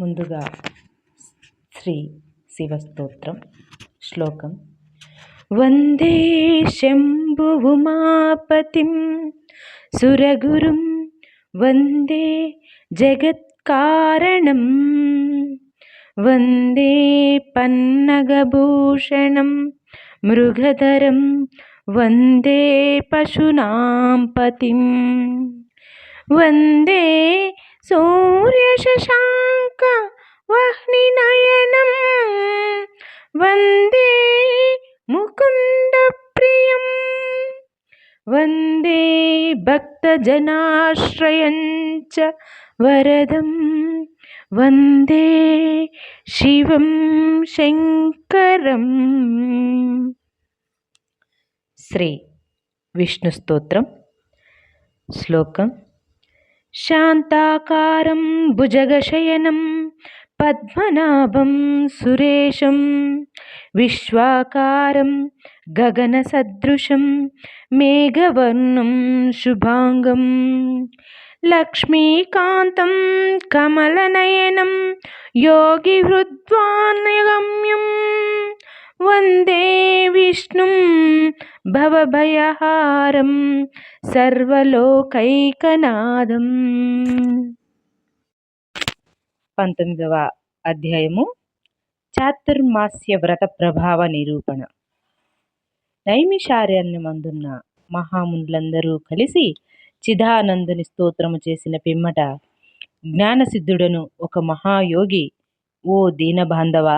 ముందుగా శ్రీ శివస్తోత్రం శ్లోకం. వందే శంభువుమాపతిం సురగురుం వందే జగత్కారణం వందే పన్నగభూషణం మృగధరం వందే పశూనాం పతిం వందే సూర్యశశాంక వహ్నినయనం వందే ముకుంద ప్రియం. వందే భక్తజనాశ్రయం చ వరదం. వందే శివం శంకరం. శ్రీ విష్ణు స్తోత్రం. శ్లోకం శాంతాకారం భుజగశయనం పద్మనాభం సురేశం విశ్వాకారం గగనసదృశం మేఘవర్ణం శుభాంగం లక్ష్మీకాంతం కమలనయనం యోగిహృద్వాన్యగమ్యం వందే విష్ణుం భవభయహారం సర్వలోకైకనాథం పంతొమ్మిదవ అధ్యాయము చాతుర్మాస్య వ్రత ప్రభావ నిరూపణ. నైమిషారణ్యమందున్న మహామునులందరూ కలిసి చిదానందుని స్తోత్రము చేసిన పిమ్మట జ్ఞానసిద్ధుడను ఒక మహాయోగి ఓ దీనబాంధవ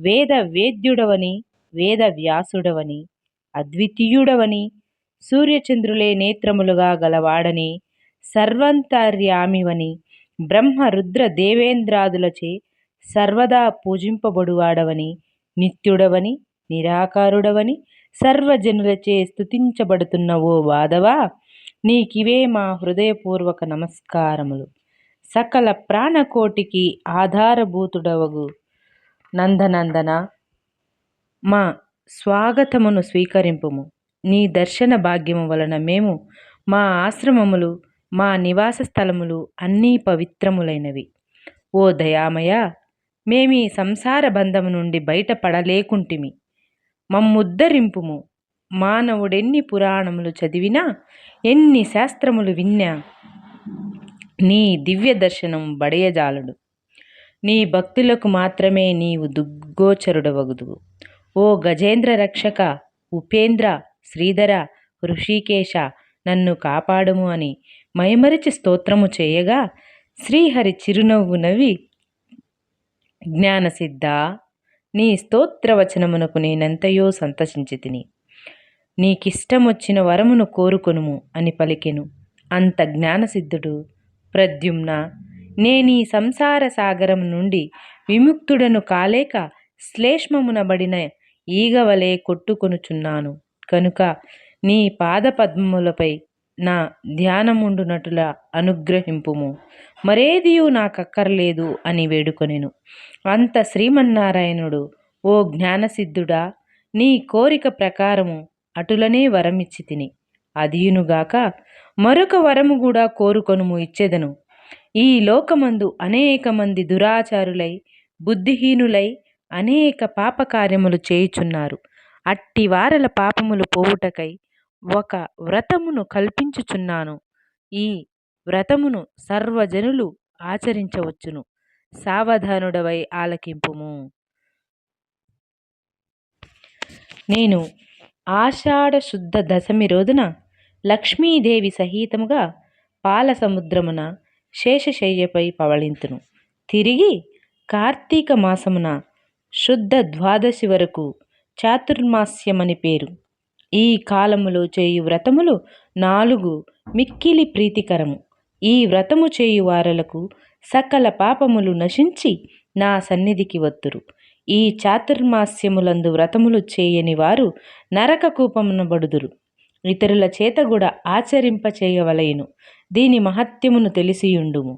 వేద వేద్యుడవని వేద వ్యాసుడవని అద్వితీయుడవని సూర్యచంద్రులే నేత్రములుగా గలవాడని సర్వంతర్యామివని బ్రహ్మ రుద్ర దేవేంద్రాదులచే సర్వదా పూజింపబడువాడవని నిత్యుడవని నిరాకారుడవని సర్వజనులచే స్థుతించబడుతున్న ఓ వాదవా? నీకివే మా హృదయపూర్వక నమస్కారములు. సకల ప్రాణకోటికి ఆధారభూతుడవగు. నందనందన. మా స్వాగతమును స్వీకరింపుము. నీ దర్శన భాగ్యము వలన మేము మా ఆశ్రమములు మా నివాస స్థలములు అన్నీ పవిత్రములైనవి. ఓ దయామయ మేమీ సంసార బంధము నుండి బయటపడలేకుంటిమి. మమ్ముద్ధరింపుము. మానవుడెన్ని పురాణములు చదివినా ఎన్ని శాస్త్రములు విన్నా నీ దివ్య దర్శనం బడయజాలడు నీ భక్తులకు మాత్రమే నీవు దుగ్గోచరుడవగుదువు ఓ గజేంద్ర రక్షక ఉపేంద్ర శ్రీధర ఋషికేశ నన్ను కాపాడుము అని మైమరిచి స్తోత్రము చేయగా శ్రీహరి చిరునవ్వు నవ్వి జ్ఞానసిద్ధ నీ స్తోత్రవచనమునకు నేనెంతయో సంతసించి తిని నీకిష్టమొచ్చిన వరమును కోరుకొనుము అని పలికెను. అంత జ్ఞానసిద్ధుడు ప్రద్యుమ్న నేనీ సంసార సాగరం నుండి విముక్తుడను కాలేక శ్లేష్మమునబడిన ఈగవలే కొట్టుకొనుచున్నాను. కనుక నీ పాదపద్మములపై నా ధ్యానముండునటుల అనుగ్రహింపుము. మరేదియూ నాకక్కర్లేదు అని వేడుకొనెను. అంత శ్రీమన్నారాయణుడు ఓ జ్ఞానసిద్ధుడా నీ కోరిక ప్రకారము అటులనే వరమిచ్చి తిని. అదియునుగాక మరొక వరము కూడా కోరుకొనుము ఇచ్చెదను. ఈ లోకమందు అనేక మంది దురాచారులై బుద్ధిహీనులై అనేక పాపకార్యములు చేయుచున్నారు. అట్టి వారల పాపములు పోవుటకై ఒక వ్రతమును కల్పించుచున్నాను. ఈ వ్రతమును సర్వజనులు ఆచరించవచ్చును. సావధానుడవై ఆలకింపుము. నేను ఆషాఢ శుద్ధ దశమి రోజున లక్ష్మీదేవి సహితముగా పాల సముద్రమున శేషశయ్యపై పవళింతును. తిరిగి కార్తీక మాసమున శుద్ధ ద్వాదశి వరకు చాతుర్మాస్యమని పేరు. ఈ కాలములో చేయు వ్రతములు నాలుగు మిక్కిలి ప్రీతికరము. ఈ వ్రతము చేయు వారలకు సకల పాపములు నశించి నా సన్నిధికి వత్తురు. ఈ చాతుర్మాస్యములందు వ్రతములు చేయని వారు నరక కూపమునబడుదురు ఇతరుల చేత కూడా ఆచరింప చేయవలయను దీని మహత్యమును తెలిసియుండుము.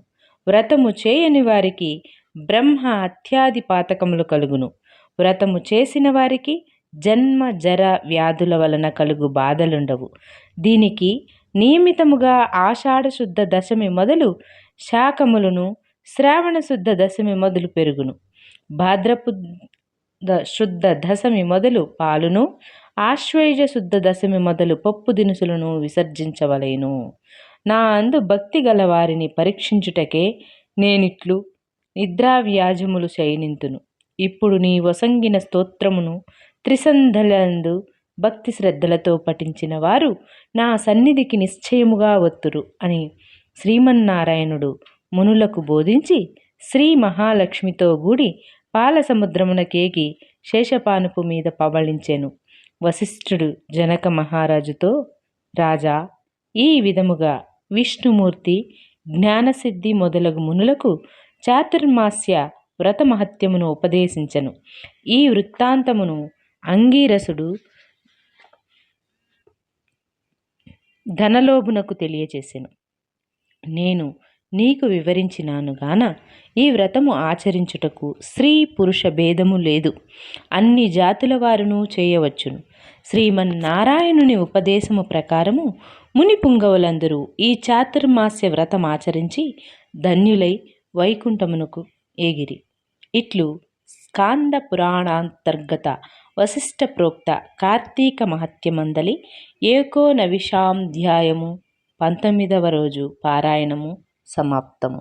వ్రతము చేయని వారికి బ్రహ్మ అత్యాది పాతకములు కలుగును. వ్రతము చేసిన వారికి జన్మ జర వ్యాధుల వలన కలుగు బాధలుండవు. దీనికి నియమితముగా ఆషాఢశుద్ధ దశమి మొదలు శాకములను శ్రావణ శుద్ధ దశమి మొదలు పెరుగును. భాద్రపు శుద్ధ దశమి మొదలు పాలును ఆశ్వయుజ శుద్ధ దశమి మొదలు పప్పు దినుసులను విసర్జించవలేను. నా అందు భక్తి గల వారిని పరీక్షించుటకే నేనిట్లు నిద్రావ్యాజములు శయనింతును. ఇప్పుడు నీ వసంగిన స్తోత్రమును త్రిసంధలందు భక్తి శ్రద్ధలతో పఠించిన వారు నా సన్నిధికి నిశ్చయముగా వత్తురు అని శ్రీమన్నారాయణుడు మునులకు బోధించి శ్రీ మహాలక్ష్మితో గూడి పాలసముద్రమునకేగి శేషపానుపు మీద పవళించెను. వశిష్ఠుడు జనక మహారాజుతో రాజా ఈ విధముగా విష్ణుమూర్తి జ్ఞానసిద్ధి మొదలగు మునులకు చాతుర్మాస్య వ్రత మహత్యమును ఉపదేశించను. ఈ వృత్తాంతమును అంగీరసుడు ధనలోభునకు తెలియచేసెను నేను నీకు వివరించినాను గాన ఈ వ్రతము ఆచరించుటకు స్త్రీ పురుష భేదము లేదు. అన్ని జాతుల వారును చేయవచ్చును. శ్రీమన్నారాయణుని ఉపదేశము ప్రకారము ముని పుంగవులందరూ ఈ చాతుర్మాస్య వ్రతం ఆచరించి ధన్యులై వైకుంఠమునకు ఏగిరి. ఇట్లు స్కాంద పురాణాంతర్గత వశిష్ఠ ప్రోక్త కార్తీక మహత్యమందలి ఏకోనవిషాంధ్యాయము పంతొమ్మిదవ రోజు పారాయణము समाप्तम्